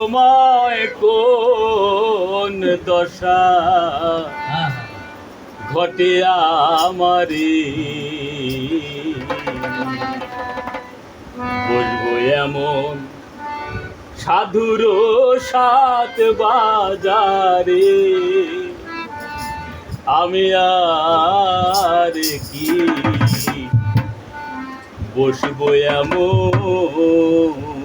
সময় কোন দশা ঘটে আমারি বলব এমন সাধুর সাত বাজারে আমি আর কি? বসবো এমন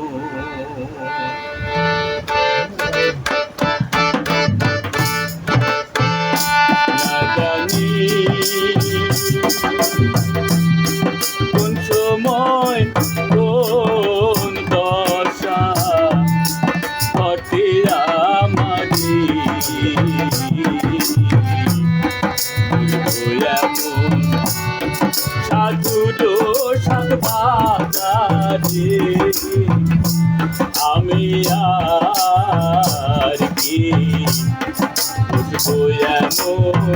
বাজারে আমি আর কি এমন?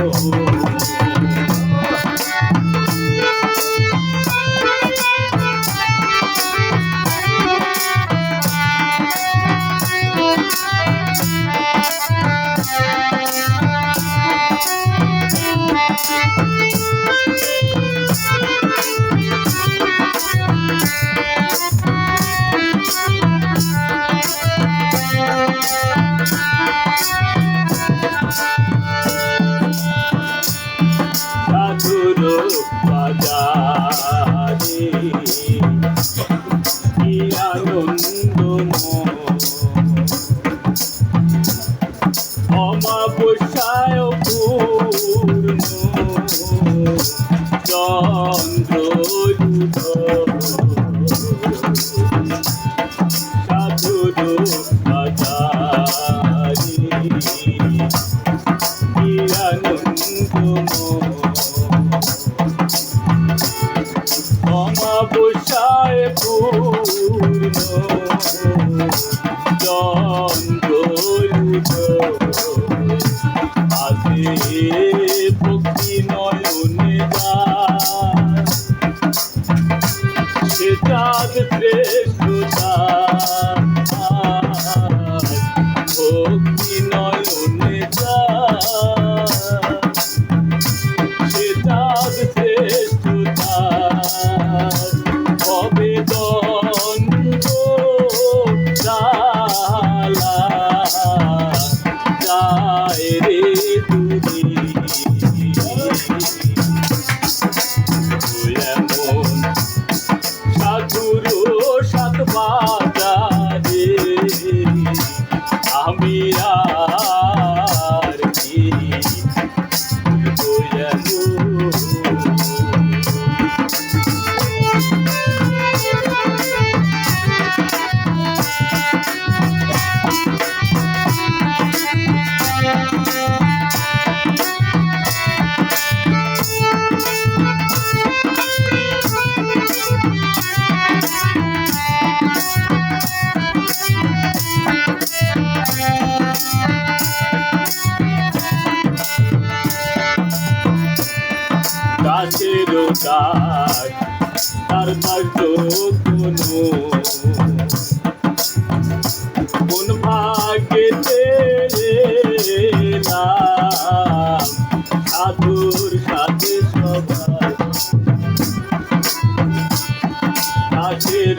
চন্দ্র সাধুর বাজারে অমাবস্যায় পূর্ণ চাঁদ শ্রেষ্ঠতা ভক্তি নয়নে সে চাঁদ শ্রেষ্ঠতা হবে জালা যায় রে গাছ তার কার্য কোনো কোন ভাগে সাধুর সাথে সবাই গাছের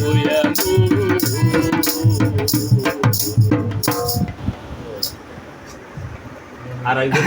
I don't know.